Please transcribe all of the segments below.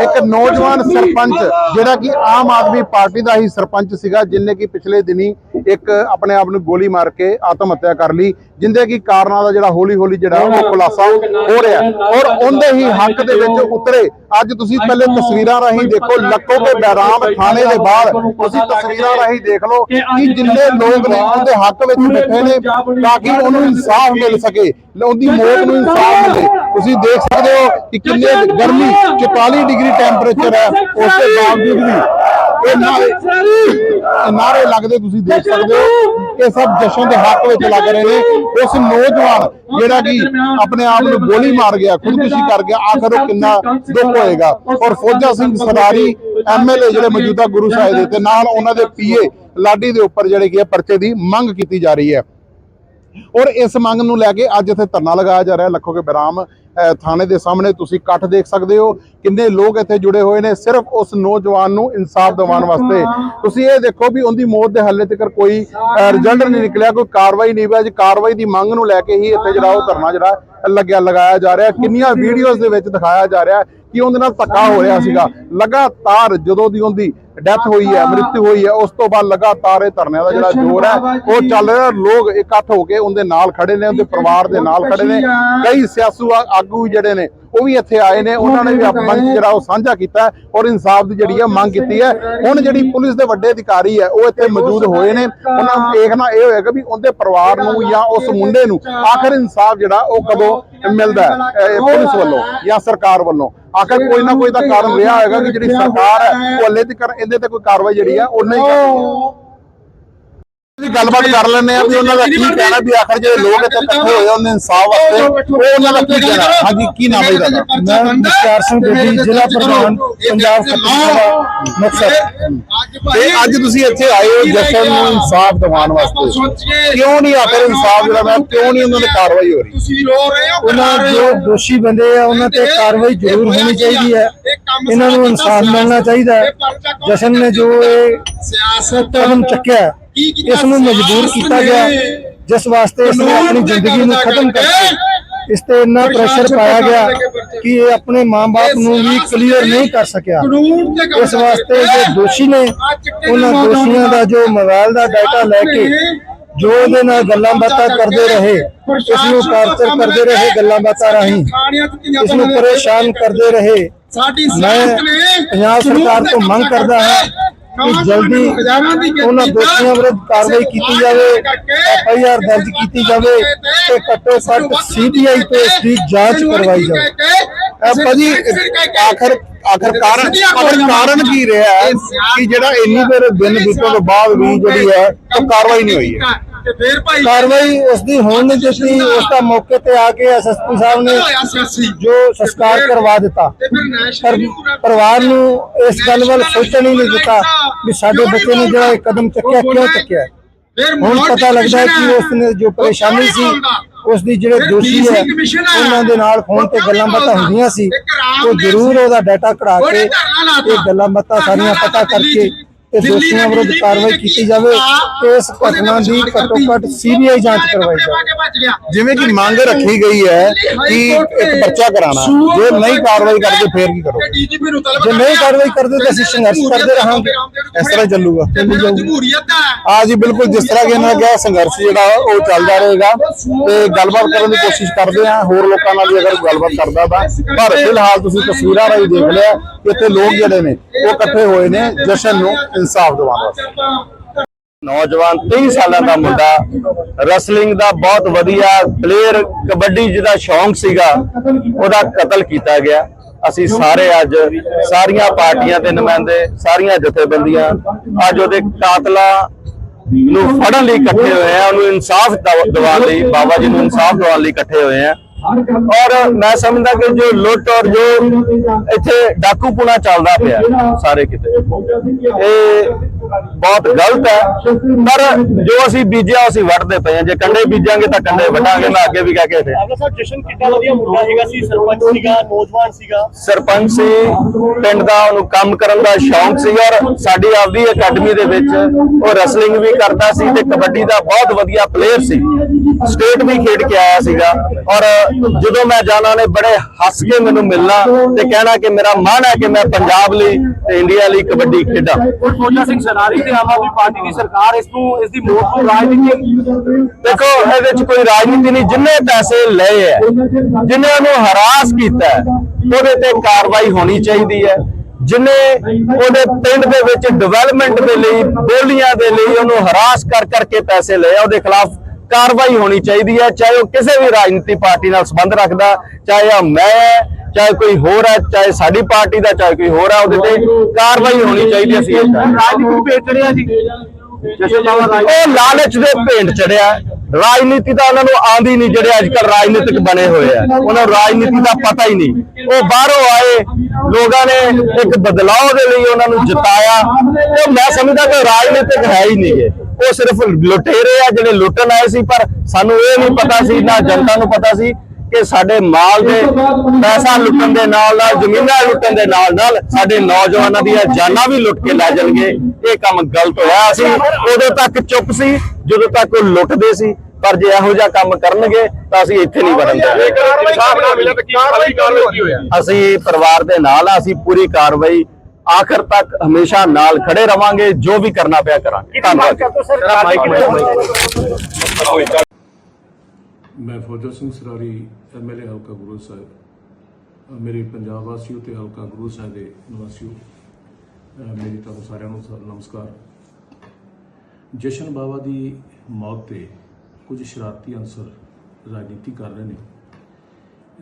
ਇੱਕ ਨੌਜਵਾਨ ਸਰਪੰਚ ਜਿਹੜਾ ਕਿ ਆਮ ਆਦਮੀ ਪਾਰਟੀ ਦਾ ਹੀ ਸਰਪੰਚ ਸੀਗਾ ਜਿਨੇ ਕਿ ਪਿਛਲੇ ਦਿਨੀ ਇੱਕ ਆਪਣੇ ਆਪ ਨੂੰ ਗੋਲੀ ਮਾਰ ਕੇ ਆਤਮ ਹੱਤਿਆ ਕਰ ਲਈ ਜਿੰਦੇ ਕੀ ਕਾਰਨਾਂ ਦਾ ਜਿਹੜਾ ਹੌਲੀ ਹੌਲੀ ਜਿਹੜਾ ਉਹ ਖੁਲਾਸਾ ਹੋ ਰਿਹਾ। ਔਰ ਉਹਦੇ ਹੀ ਹੱਕ ਦੇ ਵਿੱਚ ਉਤਰੇ। ਅੱਜ ਤੁਸੀਂ ਪਹਿਲੇ ਤਸਵੀਰਾਂ ਰਾਹੀਂ ਦੇਖੋ ਲੱਖੋ ਕੇ ਬੈਰਾਮ ਥਾਣੇ ਦੇ ਬਾਹਰ ਤੁਸੀਂ ਤਸਵੀਰਾਂ ਰਾਹੀਂ ਦੇਖ ਲਓ ਕਿ ਜਿੰਨੇ ਲੋਕ ਨੇ ਉਹਦੇ ਹੱਕ ਵਿੱਚ ਬੈਠੇ ਨੇ ਤਾਂ ਕਿ ਉਹਨੂੰ ਇਨਸਾਫ ਮਿਲ ਸਕੇ ਉਹਦੀ ਮੌਤ ਨੂੰ ਇਨਸਾਫ ਮਿਲੇ। ਤੁਸੀਂ ਦੇਖ ਸਕਦੇ ਹੋ ਕਿ ਕਿੰਨੇ ਗਰਮੀ 44 ਡਿਗਰੀ ਟੈਂਪਰੇਚਰ ਹੈ ਉਸ ਦੇ ਬਾਵਜੂਦ ਵੀ। ਇਹ ਨਾਰੇ ਨਾਰੇ ਲੱਗਦੇ ਤੁਸੀਂ ਦੇਖ ਸਕਦੇ ਹੋ ਇਹ ਸਭ ਜਸ਼ਨ ਦੇ ਹੱਕ ਵਿੱਚ ਲੱਗ ਰਹੇ ਨੇ। ਉਸ ਨੌਜਵਾਨ ਜਿਹੜਾ ਕਿ ਆਪਣੇ ਆਪ ਨੂੰ ਗੋਲੀ ਮਾਰ ਗਿਆ ਖੁਦਕੁਸ਼ੀ ਕਰ ਗਿਆ ਆਖਰ ਉਹ ਕਿੰਨਾ ਦੁੱਖ ਹੋਏਗਾ। ਔਰ ਫੌਜਾ ਸਿੰਘ ਸਰਾਰੀ ਐਮਐਲਏ ਜਿਹੜੇ ਮੌਜੂਦਾ ਗੁਰੂ ਸਾਹਿਬ ਦੇ ਤੇ ਨਾਲ ਉਹਨਾਂ ਦੇ ਪੀਏ ਲਾਡੀ ਦੇ ਉੱਪਰ ਜਿਹੜੇ ਕਿ ਪਰਚੇ ਦੀ ਮੰਗ ਕੀਤੀ ਜਾ ਰਹੀ ਹੈ। ਔਰ ਇਸ ਮੰਗ ਨੂੰ ਲੈ ਕੇ ਅੱਜ ਇੱਥੇ ਧਰਨਾ ਲਗਾਇਆ ਜਾ ਰਿਹਾ। ਲੱਖੋ ਕੇ ਬਰਾਮ ਥਾਣੇ ਦੇ ਸਾਹਮਣੇ ਤੁਸੀਂ ਇਕੱਠ ਦੇਖ ਸਕਦੇ ਹੋ ਕਿੰਨੇ ਲੋਕ ਇੱਥੇ ਜੁੜੇ ਹੋਏ ਨੇ। ਸਿਰਫ ਉਸ ਨੌਜਵਾਨ ਨੂੰ ਇਨਸਾਫ ਦਿਵਾਉਣ ਵਾਸਤੇ। ਤੁਸੀਂ ਇਹ ਦੇਖੋ ਵੀ ਉਹਦੀ ਮੌਤ ਦੇ ਹੱਲੇ ਤੱਕ ਕੋਈ ਰਿਜ਼ਲਟ ਨਹੀਂ ਨਿਕਲਿਆ ਕੋਈ ਕਾਰਵਾਈ ਨਹੀਂ ਹੋਈ। ਅੱਜ ਕਾਰਵਾਈ ਦੀ ਮੰਗ ਨੂੰ ਲੈ ਕੇ ਹੀ ਇੱਥੇ ਜਿਹੜਾ ਉਹ ਧਰਨਾ ਜਿਹੜਾ ਲੱਗਿਆ ਲਗਾਇਆ ਜਾ ਰਿਹਾ। ਕਿੰਨੀਆਂ ਵੀਡੀਓਜ਼ ਦੇ ਵਿੱਚ ਦਿਖਾਇਆ ਜਾ ਰਿਹਾ ਕਿ ਉਹਦੇ ਨਾਲ ਧੱਕਾ ਹੋ ਰਿਹਾ ਸੀਗਾ। ਲਗਾਤਾਰ ਜਦੋਂ ਦੀ ਉਹਦੀ ਡੈਥ ਹੋਈ ਹੈ ਮ੍ਰਿਤੂ ਹੋਈ ਹੈ ਉਸ ਤੋਂ ਬਾਅਦ ਲਗਾਤਾਰ ਇਹ ਧਰਨਿਆਂ ਦਾ ਜਿਹੜਾ ਜੋਰ ਹੈ ਉਹ ਚੱਲ ਰਿਹਾ ਲੋਕ ਇਕੱਠ ਹੋ ਕੇ ਉਹਦੇ ਨਾਲ ਖੜੇ ਨੇ ਉਹਦੇ ਪਰਿਵਾਰ ਦੇ ਨਾਲ ਖੜੇ ਨੇ। ਕਈ ਸਿਆਸੂ ਆਗੂ ਜਿਹੜੇ ਨੇ ਉਹ ਵੀ ਇੱਥੇ ਆਏ ਨੇ ਉਹਨਾਂ ਨੇ ਵੀ ਆਪਣਾ ਜਿਹੜਾ ਉਹ ਸਾਂਝਾ ਕੀਤਾ ਔਰ ਇਨਸਾਫ ਦੀ ਜਿਹੜੀ ਹੈ ਮੰਗ ਕੀਤੀ ਹੈ। ਹੁਣ ਜਿਹੜੀ ਪੁਲਿਸ ਦੇ ਵੱਡੇ ਅਧਿਕਾਰੀ ਹੈ ਉਹ ਇੱਥੇ ਮੌਜੂਦ ਹੋਏ ਨੇ। ਉਹਨਾਂ ਨੂੰ ਦੇਖਣਾ ਇਹ ਹੋਏਗਾ ਵੀ ਉਹਦੇ ਪਰਿਵਾਰ ਨੂੰ ਜਾਂ ਉਸ ਮੁੰਡੇ ਨੂੰ ਆਖਰ ਇਨਸਾਫ ਜਿਹੜਾ ਉਹ ਕਦੋਂ ਮਿਲਦਾ ਹੈ ਇਹ ਪੁਲਿਸ ਵੱਲੋਂ ਜਾਂ ਸਰਕਾਰ ਵੱਲੋਂ। ਆਖਰ ਕੋਈ ਨਾ ਕੋਈ ਤਾਂ ਕਾਰਨ ਰਿਹਾ ਹੋਏਗਾ ਕਿ ਜਿਹੜੀ ਸਰਕਾਰ ਹੈ ਉਹ ਹੱਲੇ ਤੱਕ ਇਹਦੇ ਤੇ ਕੋਈ ਕਾਰਵਾਈ ਜਿਹੜੀ ਹੈ ਉਹ ਨਹੀਂ ਕਰ ਰਹੀ ਅਸੀਂ ਗੱਲਬਾਤ ਕਰ ਲੈਂਦੇ ਆ ਵੀ ਉਹਨਾਂ ਦਾ ਕੀ ਕਹਿਣਾ ਵੀ ਆਖਰ ਜਿਹੜੇ ਲੋਕ ਇੱਥੇ ਇਕੱਠੇ ਹੋਏ ਉਹਨਾਂ ਇਨਸਾਫ ਵਾਸਤੇ ਉਹ ਉਹਨਾਂ ਦਾ ਕੀ ਕਹਿਣਾ? ਹਾਂਜੀ ਕੀ ਨਾਮ ਹੈ ਤੁਹਾਡਾ ਮੈਂ ਮੁਖਤਾਰ ਸਿੰਘ ਬੇਦੀ ਜ਼ਿਲ੍ਹਾ ਪ੍ਰਧਾਨ ਪੰਜਾਬ ਮੁਕਤਸਰ। ਤੇ ਅੱਜ ਤੁਸੀਂ ਇੱਥੇ ਆਏ ਹੋ ਜਸ਼ਨ ਨੂੰ ਇਨਸਾਫ ਦਿਵਾਉਣ ਵਾਸਤੇ। ਕਿਉਂ ਨਹੀਂ ਆਖਰ ਇਨਸਾਫ ਜਿਹੜਾ ਮੈਂ ਕਿਉਂ ਨਹੀਂ ਉਹਨਾਂ ਤੇ ਕਾਰਵਾਈ ਹੋ ਰਹੀ? ਤੁਸੀਂ ਰੋ ਰਹੇ ਹੋ ਉਹਨਾਂ ਜੋ ਦੋਸ਼ੀ ਬੰਦੇ ਆ ਉਹਨਾਂ ਤੇ ਕਾਰਵਾਈ ਜ਼ਰੂਰ ਹੋਣੀ ਚਾਹੀਦੀ ਹੈ। ਇਹਨਾਂ ਨੂੰ ਇਨਸਾਫ ਮਿਲਣਾ ਚਾਹੀਦਾ ਹੈ। ਜਸ਼ਨ ਨੇ ਜੋ ਇਹ ਸਿਆਸਤ ਕਦਮ ਚੱਕਿਆ ਇਸ ਨੂੰ ਮਜਬੂਰ ਕੀਤਾ ਗਿਆ। ਜਿਸ ਵਾਸਤੇ ਇਸ ਨੇ ਆਪਣੀ ਜ਼ਿੰਦਗੀ ਨੂੰ ਖਤਮ ਕਰਕੇ ਇਸ ਤੇ ਇੰਨਾ ਪ੍ਰੈਸ਼ਰ ਪਾਇਆ ਗਿਆ ਕਿ ਇਹ ਆਪਣੇ ਮਾਂ-ਬਾਪ ਨੂੰ ਵੀ ਕਲੀਅਰ ਨਹੀਂ ਕਰ ਸਕਿਆ। ਇਸ ਵਾਸਤੇ ਜੋ ਦੋਸ਼ੀ ਨੇ ਉਹਨਾਂ ਦੋਸ਼ੀਆਂ ਦਾ ਜੋ ਮੋਬਾਈਲ ਦਾ ਡਾਟਾ ਲੈ ਕੇ ਜੋ ਉਹਦੇ ਨਾਲ ਗੱਲਾਂ ਬਾਤਾਂ ਕਰਦੇ ਰਹੇ ਇਸ ਨੂੰ ਟਾਰਚਰ ਕਰਦੇ ਰਹੇ ਗੱਲਾਂ ਬਾਤਾਂ ਰਾਹੀਂ। ਇਸ ਨੂੰ ਪਰੇਸ਼ਾਨ ਕਰਦੇ ਰਹੇ। ਸਾਡੀ ਮੈਂ ਪੰਜਾਬ ਸਰਕਾਰ ਤੋਂ ਮੰਗ ਕਰਦਾ ਹਾਂ ਕਿ ਜਲਦੀ ਉਹਨਾਂ ਦੋਸ਼ੀਆਂ ਵਿਰੁੱਧ ਕਾਰਵਾਈ ਕੀਤੀ ਜਾਵੇ ਐਫ ਆਈ ਆਰ ਦਰਜ ਕੀਤੀ ਜਾਵੇ ਤੇ ਘੱਟੋ ਘੱਟ ਸੀਬੀਆਈ ਤੋਂ ਇਸ ਦੀ ਜਾਂਚ ਕਰਵਾਈ ਜਾਵੇ। ਇਹ ਭਾਜੀ ਆਖਰ ਆਖਰ ਕਾਰਨ ਆਖਰ ਕਾਰਨ ਕੀ ਰਿਹਾ ਕਿ ਜਿਹੜਾ ਇੰਨੀ ਦੇਰ ਦਿਨ ਬੀਤਣ ਤੋਂ ਬਾਅਦ ਵੀ ਜਿਹੜੀ ਹੈ ਉਹ ਕਾਰਵਾਈ ਨਹੀਂ ਹੋਈ ਹੈ? ਤੇ ਫੇਰ ਭਾਈ ਕਾਰਵਾਈ ਉਸ ਦੀ ਹੋਣ ਨਹੀਂ ਦਿੱਤੀ। ਉਸ ਦਾ ਮੌਕੇ ਤੇ ਆ ਕੇ ਐਸਐਸਪੀ ਸਾਹਿਬ ਨੇ ਜੋ ਸੰਸਕਾਰ ਕਰਵਾ ਦਿੱਤਾ। ਪਰ ਪਰਿਵਾਰ ਨੂੰ ਇਸ ਗੱਲ ਵੱਲ ਸੋਚਣ ਹੀ ਨਹੀਂ ਦਿੱਤਾ ਵੀ ਸਾਡੇ ਬੱਚੇ ਨੇ ਜਿਹੜਾ ਇਹ ਕਦਮ ਚੱਕਿਆ ਕਿਉਂ ਚੱਕਿਆ? ਹੁਣ ਪਤਾ ਲੱਗਦਾ ਹੈ ਕਿ ਉਸ ਨੇ ਜੋ ਪਰੇਸ਼ਾਨੀ ਸੀ ਉਸ ਦੀ ਜਿਹੜੇ ਦੋਸ਼ੀ ਹੈ ਉਹਨਾਂ ਦੇ ਨਾਲ ਫੋਨ ਤੇ ਗੱਲਾਂ ਬਾਤਾਂ ਹੁੰਦੀਆਂ ਸੀ। ਉਹ ਜ਼ਰੂਰ ਉਹਦਾ ਡਾਟਾ ਕਢਾ ਕੇ ਇਹ ਗੱਲਾਂ ਬਾਤਾਂ ਸਾਰੀਆਂ ਪਤਾ ਕਰਕੇ ਤੇ ਦੋਸ਼ੀਆਂ ਵਿਰੁੱਧ ਕਾਰਵਾਈ ਕੀਤੀ ਜਾਵੇ ਇਸ ਘਟਨਾ ਦੀ ਘੱਟੋ ਘੱਟ ਸੀਬੀਆਈ ਜਾਂਚ ਕਰਵਾਈ ਜਾਵੇ। ਜਿਵੇਂ ਕਿ ਮੰਗ ਰੱਖੀ ਗਈ ਹੈ ਕਿ ਇੱਕ ਪਰਚਾ ਕਰਾਣਾ ਜੇ ਨਹੀਂ ਕਾਰਵਾਈ ਕਰਦੇ ਫੇਰ ਕੀ ਕਰੋ ਜੇ ਨਹੀਂ ਕਾਰਵਾਈ ਕਰਦੇ ਤਾਂ ਅਸੀਂ ਸੰਘਰਸ਼ ਕਰਦੇ ਰਹਾਂਗੇ। ਇਸ ਤਰ੍ਹਾਂ ਚੱਲੂਗਾ। ਆ ਜੀ ਬਿਲਕੁਲ ਜਿਸ ਤਰ੍ਹਾਂ ਕਿ ਇਹਨਾਂ ਨੇ ਕਿਹਾ ਸੰਘਰਸ਼ ਜਿਹੜਾ ਉਹ ਚੱਲਦਾ ਰਹੇਗਾ ਤੇ ਗੱਲਬਾਤ ਕਰਨ ਦੀ ਕੋਸ਼ਿਸ਼ ਕਰਦੇ ਆ ਹੋਰ ਲੋਕਾਂ ਨਾਲ ਵੀ ਅਗਰ ਗੱਲਬਾਤ ਕਰਦਾ ਤਾਂ। ਪਰ ਫਿਲਹਾਲ ਤੁਸੀਂ ਤਸਵੀਰਾਂ ਰਾਹੀਂ ਦੇਖ ਲਿਆ ਕਿ ਇੱਥੇ ਲੋਕ ਜਿਹੜੇ ਨੇ ਉਹ ਇਕੱਠੇ ਹੋਏ ਨੇ ਜਸ਼ਨ ਨੂੰ ਇਨਸਾਫ ਦਿਵਾਉਣ ਵਾਸਤੇ। ਨੌਜਵਾਨ 23 ਸਾਲਾਂ ਦਾ ਮੁੰਡਾ ਰਸਲਿੰਗ ਦਾ ਬਹੁਤ ਵਧੀਆ ਪਲੇਅਰ ਕਬੱਡੀ ਜਿਹਦਾ ਸ਼ੌਂਕ ਸੀਗਾ, ਉਹਦਾ ਕਤਲ ਕੀਤਾ ਗਿਆ। ਅਸੀਂ ਸਾਰੇ ਅੱਜ ਸਾਰੀਆਂ ਪਾਰਟੀਆਂ ਦੇ ਨੁਮਾਇੰਦੇ, ਸਾਰੀਆਂ ਜਥੇਬੰਦੀਆਂ, ਅੱਜ ਉਹਦੇ ਕਾਤਲਾਂ ਨੂੰ ਫੜਨ ਲਈ ਇਕੱਠੇ ਹੋਏ ਆ, ਉਹਨੂੰ ਇਨਸਾਫ ਦਿਵਾਉਣ ਲਈ, ਬਾਬਾ ਜੀ ਨੂੰ ਇਨਸਾਫ ਦਿਵਾਉਣ ਲਈ ਇਕੱਠੇ ਹੋਏ ਆ। ਔਰ ਮੈਂ ਸਮਝਦਾ ਕਿ ਜੋ ਲੁੱਟ ਔਰ ਜੋ ਇੱਥੇ ਡਾਕੂਪੁਣਾ ਚੱਲਦਾ ਪਿਆ ਸਾਰੇ ਕਿਤੇ। ਇਹ ਬਹੁਤ ਗਲਤ ਹੈ। ਪਰ ਜੋ ਅਸੀਂ ਬੀਜਿਆ ਅਸੀਂ ਵੱਢਦੇ ਪਏ ਹਾਂ। ਜੇ ਕੰਡੇ ਬੀਜਾਂਗੇ ਤਾਂ ਕੰਡੇ ਵੱਢਾਂਗੇ ਮੈਂ ਅੱਗੇ ਵੀ ਕਹਿ ਕੇ ਹਟਿਆ ਅਗਲਾ ਸਾਹਿਬ ਜਸ਼ਨ ਕਿੱਡਾ ਵਧੀਆ ਮੁੰਡਾ ਹੈਗਾ ਸੀ ਸਰਪੰਚ ਸੀਗਾ ਨੌਜਵਾਨ ਸੀਗਾ। ਸਰਪੰਚ ਸੀ ਪਿੰਡ ਦਾ ਉਹਨੂੰ ਕੰਮ ਕਰਨ ਦਾ ਸ਼ੌਂਕ ਸੀ ਔਰ ਸਾਡੀ ਆਪਦੀ ਅਕੈਡਮੀ ਦੇ ਵਿੱਚ ਉਹ ਰੈਸਲਿੰਗ ਵੀ ਕਰਦਾ ਸੀ ਤੇ ਕਬੱਡੀ ਦਾ ਬਹੁਤ ਵਧੀਆ ਪਲੇਅਰ ਸੀ। ਸਟੇਟ ਵੀ ਖੇਡ ਕੇ ਆਇਆ ਸੀਗਾ। ਔਰ ਜਦੋਂ ਮੈਂ ਜਾਣਾ ਨੇ ਬੜੇ ਹੱਸ ਕੇ ਮੈਨੂੰ ਮਿਲਣਾ ਤੇ ਕਹਿਣਾ ਕਿ ਮੇਰਾ ਮਨ ਹੈ ਕਿ ਮੈਂ ਪੰਜਾਬ ਲਈ ਤੇ ਇੰਡੀਆ ਲਈ ਕਬੱਡੀ ਖੇਡਾਂ। ਫੌਜਾ ਸਿੰਘ ਸਨਾਰੀ ਤੇ ਆਮ ਆਦਮੀ ਪਾਰਟੀ ਦੀ ਸਰਕਾਰ ਇਸ ਨੂੰ ਇਸ ਦੀ ਮੋੜ ਤੋਂ ਰਾਜਨੀਤੀ ਦੇਖੋ ਇਹਦੇ ਵਿੱਚ ਕੋਈ ਰਾਜਨੀਤੀ ਨਹੀਂ ਜਿੰਨੇ ਪੈਸੇ ਲਏ ਹੈ ਜਿੰਨੇ ਉਹਨੂੰ ਹਰਾਸ ਕੀਤਾ ਉਹਦੇ ਤੇ ਕਾਰਵਾਈ ਹੋਣੀ ਚਾਹੀਦੀ ਹੈ। ਜਿਨੇ ਉਹਦੇ ਪਿੰਡ ਦੇ ਵਿੱਚ ਡਿਵੈਲਪਮੈਂਟ ਦੇ ਲਈ ਬੋਲੀਆਂ ਦੇ ਲਈ ਉਹਨੂੰ ਹਰਾਸ ਕਰ ਕਰਕੇ ਪੈਸੇ ਲਏ ਉਹਦੇ ਖਿਲਾਫ ਕਾਰਵਾਈ ਹੋਣੀ ਚਾਹੀਦੀ ਹੈ ਚਾਹੇ ਉਹ ਕਿਸੇ ਵੀ ਰਾਜਨੀਤੀ ਪਾਰਟੀ ਨਾਲ ਸੰਬੰਧ ਰੱਖਦਾ ਚਾਹੇ ਆ ਮੈਂ ਚਾਹੇ ਕੋਈ ਹੋਰ ਹੈ ਚਾਹੇ ਸਾਡੀ ਪਾਰਟੀ ਦਾ ਚਾਹੇ ਕੋਈ ਹੋਰ ਹੈ ਉਹਦੇ ਤੇ ਕਾਰਵਾਈ ਹੋਣੀ ਚਾਹੀਦੀ ਇਹ ਹਾਂ। ਰਾਜਨੀਤੀ ਭੇਟ ਚੜਿਆ ਜੀ। ਉਹ ਲਾਲਚ ਦੇ ਭੇਂਟ ਚੜਿਆ। ਰਾਜਨੀਤੀ ਤਾਂ ਉਹਨਾਂ ਨੂੰ ਆਂਦੀ ਨਹੀਂ ਜਿਹੜੇ ਅੱਜ ਕੱਲ ਰਾਜਨੀਤਿਕ ਬਣੇ ਹੋਏ ਆ। ਉਹਨਾਂ ਨੂੰ ਰਾਜਨੀਤੀ ਦਾ ਪਤਾ ਹੀ ਨਹੀਂ। ਉਹ ਬਾਹਰੋਂ ਆਏ ਲੋਕਾਂ ਨੇ ਇੱਕ ਬਦਲਾਅ ਦੇ ਲਈ ਉਹਨਾਂ ਨੂੰ ਜਿਤਾਇਆ। ਉਹ ਮੈਂ ਸਮਝਦਾ ਕਿ ਰਾਜਨੀਤਿਕ ਹੈ ਹੀ ਨਹੀਂ ਗੇ। ਉਹ ਸਿਰਫ ਲੁਟੇਰੇ ਆ ਜਿਹੜੇ ਲੁੱਟਣ ਆਏ ਸੀ ਪਰ ਸਾਨੂੰ ਇਹ ਨਹੀਂ ਪਤਾ ਸੀ ਨਾ ਜਨਤਾ ਨੂੰ ਪਤਾ ਸੀ ਕਿ ਸਾਡੇ ਮਾਲ ਦੇ ਪੈਸਾ ਲੁੱਟਣ ਦੇ ਨਾਲ ਨਾਲ ਜ਼ਮੀਨਾਂ ਲੁੱਟਣ ਦੇ ਨਾਲ ਨਾਲ ਸਾਡੇ ਨੌਜਵਾਨਾਂ ਦੀਆਂ ਜਾਨਾਂ ਵੀ ਲੁੱਟ ਕੇ ਲੈ ਜਾਣਗੇ। ਇਹ ਕੰਮ ਗਲਤ ਹੋਇਆ ਅਸੀਂ ਉਦੋਂ ਤੱਕ ਚੁੱਪ ਸੀ ਜਦੋਂ ਤੱਕ ਉਹ ਲੁੱਟਦੇ ਸੀ। ਪਰ ਜੇ ਇਹੋ ਜਿਹਾ ਕੰਮ ਕਰਨਗੇ ਤਾਂ ਅਸੀਂ ਇੱਥੇ ਨਹੀਂ ਵੜਨ ਦੇਵਾਂਗੇ ਅਸੀਂ ਪਰਿਵਾਰ ਦੇ ਨਾਲ ਆ ਅਸੀਂ ਪੂਰੀ ਕਾਰਵਾਈ ਆਖਰ ਤੱਕ ਹਮੇਸ਼ਾ ਨਾਲ ਖੜੇ ਰਵਾਂਗੇ ਜੋ ਵੀ ਕਰਨਾ ਪਿਆ ਕਰਾਂਗੇ। ਧੰਨਵਾਦ ਮੈਂ ਫੌਜਾ ਸਿੰਘ ਸਰਾਰੀ ਐਮਐਲਏ ਹਲਕਾ ਗੁਰੂ ਸਾਹਿਬ ਮੇਰੇ ਪੰਜਾਬ ਵਾਸੀਓ ਤੇ ਹਲਕਾ ਗੁਰੂ ਸਾਹਿਬ ਦੇ ਨਿਵਾਸੀਓ ਮੇਰੀ ਤੁਹਾਨੂੰ ਸਾਰਿਆਂ ਨੂੰ ਨਮਸਕਾਰ। ਜਸ਼ਨ ਬਾਵਾ ਦੀ ਮੌਤ ਤੇ ਕੁਝ ਸ਼ਰਾਰਤੀ ਅਨਸਰ ਰਾਜਨੀਤੀ ਕਰ ਰਹੇ ਨੇ।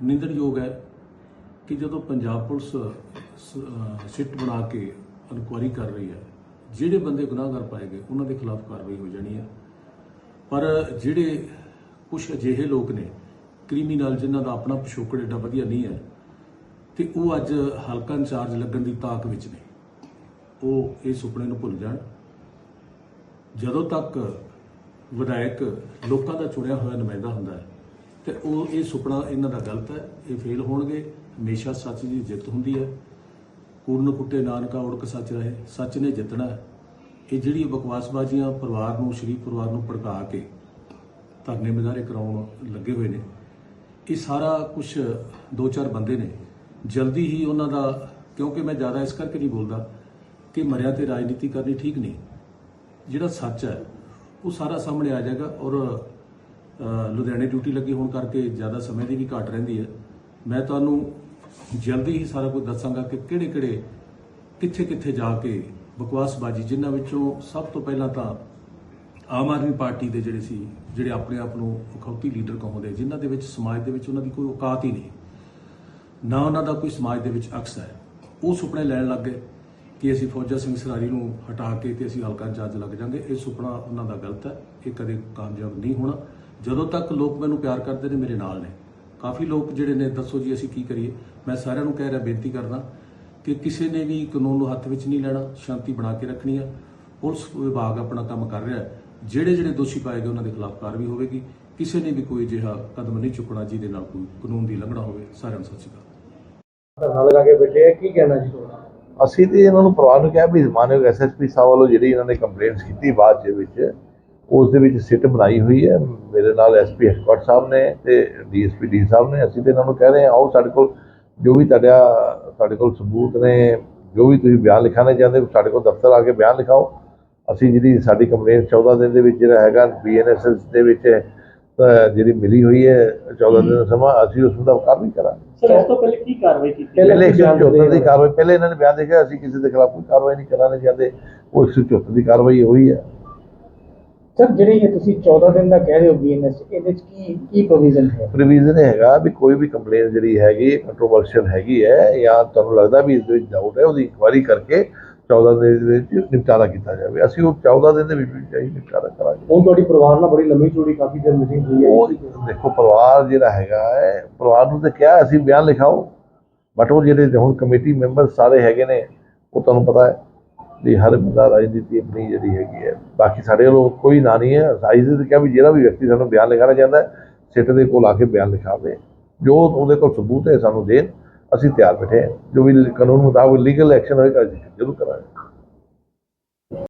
ਨਿੰਦਣਯੋਗ ਹੈ ਕਿ ਜਦੋਂ ਪੰਜਾਬ ਪੁਲਿਸ ਸਿੱਟ ਬਣਾ ਕੇ ਇਨਕੁਆਇਰੀ ਕਰ ਰਹੀ ਹੈ। ਜਿਹੜੇ ਬੰਦੇ ਗੁਨਾਹਗਰ ਪਾਏ ਗਏ, ਉਹਨਾਂ ਦੇ ਖਿਲਾਫ ਕਾਰਵਾਈ ਹੋ ਜਾਣੀ ਹੈ। ਪਰ ਜਿਹੜੇ ਕੁਝ ਅਜਿਹੇ ਲੋਕ ਨੇ, ਕ੍ਰਿਮੀਨਲ ਜਿਨ੍ਹਾਂ ਦਾ ਆਪਣਾ ਪਿਛੋਕੜ ਏਡਾ ਵਧੀਆ ਨਹੀਂ ਹੈ, ਤੇ ਉਹ ਅੱਜ ਹਲਕਾ ਇੰਚਾਰਜ ਲੱਗਣ ਦੀ ਤਾਕ ਵਿੱਚ ਨੇ। ਉਹ ਇਹ ਸੁਪਨੇ ਨੂੰ ਭੁੱਲ ਜਾਣ। ਜਦੋਂ ਤੱਕ ਵਿਧਾਇਕ ਲੋਕਾਂ ਦਾ ਚੁਣਿਆ ਹੋਇਆ ਨੁਮਾਇੰਦਾ ਹੁੰਦਾ ਹੈ, ਤੇ ਉਹ ਇਹ ਸੁਪਨਾ ਇਹਨਾਂ ਦਾ ਗਲਤ ਹੈ, ਇਹ ਫੇਲ ਹੋਣਗੇ, ਹਮੇਸ਼ਾ ਸੱਚ ਦੀ ਜਿੱਤ ਹੁੰਦੀ ਹੈ। ਕੂੜਨ ਕੁੱਟੇ ਨਾਨਕਾ ਉੜਕ ਸੱਚ ਰਹੇ, ਸੱਚ ਨੇ ਜਿੱਤਣਾ ਇਹ ਜਿਹੜੀ ਬਕਵਾਸਬਾਜ਼ੀਆਂ ਪਰਿਵਾਰ ਨੂੰ ਸ਼ਰੀਫ ਪਰਿਵਾਰ ਨੂੰ ਭੜਕਾ ਕੇ ਧਰਨੇ ਮੁਜ਼ਾਹਰੇ ਕਰਾਉਣ ਲੱਗੇ ਹੋਏ ਨੇ, ਇਹ ਸਾਰਾ ਕੁਝ ਦੋ ਚਾਰ ਬੰਦੇ ਨੇ। ਜਲਦੀ ਹੀ ਉਹਨਾਂ ਦਾ, ਕਿਉਂਕਿ ਮੈਂ ਜ਼ਿਆਦਾ ਇਸ ਕਰਕੇ ਨਹੀਂ ਬੋਲਦਾ ਕਿ ਮਰਿਆ ਤੇ ਰਾਜਨੀਤੀ ਕਰਨੀ ਠੀਕ ਨਹੀਂ। ਜਿਹੜਾ ਸੱਚ ਹੈ, ਉਹ ਸਾਰਾ ਸਾਹਮਣੇ ਆ ਜਾਏਗਾ ਔਰ ਲੁਧਿਆਣੇ ਡਿਊਟੀ ਲੱਗੀ ਹੋਣ ਕਰਕੇ ਜ਼ਿਆਦਾ ਸਮੇਂ ਦੀ ਵੀ ਘਾਟ ਰਹਿੰਦੀ ਹੈ। ਮੈਂ ਤੁਹਾਨੂੰ ਜਲਦੀ ਹੀ ਸਾਰਾ ਕੁਝ ਦੱਸਾਂਗਾ ਕਿ ਕਿਹੜੇ ਕਿਹੜੇ, ਕਿੱਥੇ ਕਿੱਥੇ ਜਾ ਕੇ ਬਕਵਾਸਬਾਜੀ ਜਿਨ੍ਹਾਂ ਵਿੱਚੋਂ ਸਭ ਤੋਂ ਪਹਿਲਾਂ ਤਾਂ ਆਮ ਆਦਮੀ ਪਾਰਟੀ ਦੇ ਜਿਹੜੇ ਸੀ, ਜਿਹੜੇ ਆਪਣੇ ਆਪ ਨੂੰ ਅਖੌਤੀ ਲੀਡਰ ਕਹਾਉਂਦੇ, ਜਿਨ੍ਹਾਂ ਦੇ ਵਿੱਚ ਸਮਾਜ ਦੇ ਵਿੱਚ ਉਹਨਾਂ ਦੀ ਕੋਈ ਔਕਾਤ ਹੀ ਨਹੀਂ। ਨਾ ਉਹਨਾਂ ਦਾ ਕੋਈ ਸਮਾਜ ਦੇ ਵਿੱਚ ਅਕਸ ਹੈ। ਉਹ ਸੁਪਨੇ ਲੈਣ ਲੱਗ ਗਏ ਕਿ ਅਸੀਂ ਫੌਜਾ ਸਿੰਘ ਸਰਾਰੀ ਨੂੰ ਹਟਾ ਕੇ ਤੇ ਅਸੀਂ ਹਲਕਾ ਇੰਚਾਰਜ ਲੱਗ ਜਾਾਂਗੇ। ਇਹ ਸੁਪਨਾ ਉਹਨਾਂ ਦਾ ਗਲਤ ਹੈ। ਇਹ ਕਦੇ ਕਾਮਯਾਬ ਨਹੀਂ ਹੋਣਾ। ਜਦੋਂ ਤੱਕ ਲੋਕ ਮੈਨੂੰ ਪਿਆਰ ਕਰਦੇ ਨੇ, ਮੇਰੇ ਨਾਲ ਨੇ। ਕਾਫੀ ਲੋਕ ਜਿਹੜੇ ਨੇ ਦੱਸੋ ਜੀ ਅਸੀਂ ਕੀ ਕਰੀਏ? ਮੈਂ ਸਾਰਿਆਂ ਨੂੰ ਕਹਿ ਰਿਹਾ ਬੇਨਤੀ ਕਰਦਾ ਕਿ ਕਿਸੇ ਨੇ ਵੀ ਕਾਨੂੰਨ ਨੂੰ ਹੱਥ ਵਿੱਚ ਨਹੀਂ ਲੈਣਾ ਸ਼ਾਂਤੀ ਬਣਾ ਕੇ ਰੱਖਣੀ ਆ। ਪੁਲਿਸ ਵਿਭਾਗ ਆਪਣਾ ਕੰਮ ਕਰ ਰਿਹਾ ਹੈ। ਜਿਹੜੇ ਜਿਹੜੇ ਦੋਸ਼ੀ ਪਾਏ ਗਏ ਉਹਨਾਂ ਦੇ ਖਿਲਾਫ ਕਾਰਵਾਈ ਹੋਵੇਗੀ। ਕਿਸੇ ਨੇ ਵੀ ਕੋਈ ਅਜਿਹਾ ਕਦਮ ਨਹੀਂ ਚੁੱਕਣਾ ਜਿਹਦੇ ਨਾਲ ਕੋਈ ਕਾਨੂੰਨ ਦੀ ਉਲੰਘਣਾ ਹੋਵੇ। ਸਾਰਿਆਂ ਨੂੰ ਸਤਿ ਸ਼੍ਰੀ ਅਕਾਲ। ਧਰਨਾ ਲਗਾ ਕੇ ਬੈਠੇ ਆ ਕੀ ਕਹਿਣਾ ਜੀ? ਤੁਹਾਡਾ ਅਸੀਂ ਤੇ ਇਹਨਾਂ ਨੂੰ ਪਰਿਵਾਰ ਨੂੰ ਕਿਹਾ ਵੀ ਮਾਨਯੋਗ ਐਸਐਸਪੀ ਸਾਹਿਬ ਵੱਲੋਂ ਜਿਹੜੀ ਇਹਨਾਂ ਨੇ ਕੰਪਲੇਂਟਸ ਕੀਤੀ ਬਾਅਦ ਦੇ ਵਿੱਚ ਉਸ ਦੇ ਵਿੱਚ ਸਿੱਟ ਬਣਾਈ ਹੋਈ ਹੈ। ਮੇਰੇ ਨਾਲ ਐਸਪੀ ਹੈਡਕੁਆਟਰ ਸਾਹਿਬ ਨੇ ਤੇ ਡੀਐਸਪੀ ਡੀ ਸਾਹਿਬ ਨੇ। ਅਸੀਂ ਤੇ ਇਹਨਾਂ ਨੂੰ ਕਹਿ ਰਹੇ ਹਾਂ ਆਓ ਸਾਡੇ ਕੋਲ ਜੋ ਵੀ ਤੁਹਾਡਾ ਸਾਡੇ ਕੋਲ ਸਬੂਤ ਨੇ ਜੋ ਵੀ ਤੁਸੀਂ ਬਿਆਨ ਲਿਖਾਣਾ ਚਾਹੁੰਦੇ ਹੋ ਸਾਡੇ ਕੋਲ ਦਫ਼ਤਰ ਆ ਕੇ ਬਿਆਨ ਲਿਖਾਓ। ਅਸੀਂ ਜਿਹੜੀ ਸਾਡੀ ਕੰਪਲੇਂਟ 14 ਦਿਨ ਦੇ ਵਿੱਚ ਜਿਹੜਾ ਹੈਗਾ ਬੀਐਨਐਸਐਸ ਦੇ ਵਿੱਚ ਜਿਹੜੀ ਮਿਲੀ ਹੋਈ ਹੈ 14 ਦਿਨ ਦਾ ਸਮਾਂ ਅਸੀਂ ਉਸ ਦਾ ਕਾਰਵਾਈ ਕਰਾਂਗੇ। ਸਰ ਇਸ ਤੋਂ ਪਹਿਲੇ ਕੀ ਕਾਰਵਾਈ ਕੀਤੀ ਪਹਿਲੇ 174 ਦੀ ਕਾਰਵਾਈ ਪਹਿਲੇ ਇਹਨਾਂ ਨੇ ਬਿਆਨ ਦੇਖਿਆ ਅਸੀਂ ਕਿਸੇ ਦੇ ਖਿਲਾਫ ਕੋਈ ਕਾਰਵਾਈ ਨਹੀਂ ਕਰਾਉਣਾ ਚਾਹੁੰਦੇ ਉਹ 174 ਦੀ ਕਾਰਵਾਈ ਹੋਈ ਹੈ। ਸਰ ਜਿਹੜੀ ਇਹ ਤੁਸੀਂ 14 ਦਿਨ ਦਾ ਕਹਿ ਰਹੇ ਹੋ ਬੀਐਨਐਸ ਇਹਦੇ ਚ ਕੀ ਕੀ ਪ੍ਰੋਵੀਜ਼ਨ ਹੈ? ਪ੍ਰੋਵੀਜ਼ਨ ਹੈਗਾ ਵੀ ਕੋਈ ਵੀ ਕੰਪਲੇਂਟ ਜਿਹੜੀ ਹੈਗੀ ਕੰਟਰੋਵਰਸ਼ੀਅਲ ਹੈਗੀ ਹੈ ਜਾਂ ਤੁਹਾਨੂੰ ਲੱਗਦਾ ਵੀ ਇਸ ਦੇ ਵਿੱਚ ਡਾਊਟ ਹੈ ਉਹਦੀ ਇਨਕੁਆਇਰੀ ਕਰਕੇ 14 ਦਿਨ ਦੇ ਵਿੱਚ ਨਿਪਟਾਰਾ ਕੀਤਾ ਜਾਵੇ। ਅਸੀਂ ਉਹ 14 ਦਿਨ ਦੇ ਵਿੱਚ ਵਿੱਚ ਹੀ ਨਿਪਟਾਰਾ ਕਰਾਂਗੇ। ਹੁਣ ਤੁਹਾਡੀ ਪਰਿਵਾਰ ਨਾਲ ਬੜੀ ਲੰਮੀ ਚੌੜੀ ਕਾਫੀ ਦਿਨ ਮੀਟਿੰਗ ਹੋਈ ਉਹ ਦੇਖੋ ਪਰਿਵਾਰ ਜਿਹੜਾ ਹੈਗਾ ਹੈ ਪਰਿਵਾਰ ਨੂੰ ਤੇ ਕਿਹਾ ਅਸੀਂ ਬਿਆਨ ਲਿਖਾਓ। ਬਟ ਉਹ ਜਿਹੜੇ ਹੁਣ ਕਮੇਟੀ ਮੈਂਬਰ ਸਾਰੇ ਹੈਗੇ ਨੇ ਉਹ ਤੁਹਾਨੂੰ ਪਤਾ ਹੈ। ਵੀ ਹਰ ਬੰਦਾ ਰਾਜਨੀਤੀ ਆਪਣੀ ਜਿਹੜੀ ਹੈਗੀ ਹੈ। ਬਾਕੀ ਸਾਡੇ ਵੱਲੋਂ ਕੋਈ ਨਾ ਨਹੀਂ ਹੈ। ਸਾਈਜ਼ ਦੇ ਕਿਹਾ ਵੀ ਜਿਹੜਾ ਵੀ ਵਿਅਕਤੀ ਸਾਨੂੰ ਬਿਆਨ ਲਿਖਾਉਣਾ ਚਾਹੁੰਦਾ ਸਿੱਟ ਦੇ ਕੋਲ ਆ ਕੇ ਬਿਆਨ ਲਿਖਾਵੇ। ਜੋ ਉਹਦੇ ਕੋਲ ਸਬੂਤ ਹੈ ਸਾਨੂੰ ਦੇਣ, ਅਸੀਂ ਤਿਆਰ ਬੈਠੇ ਹਾਂ। ਜੋ ਵੀ ਕਾਨੂੰਨ ਮੁਤਾਬਕ ਲੀਗਲ ਐਕਸ਼ਨ ਹੋਏਗਾ, ਅਸੀਂ ਜ਼ਰੂਰ ਕਰਾਂਗੇ।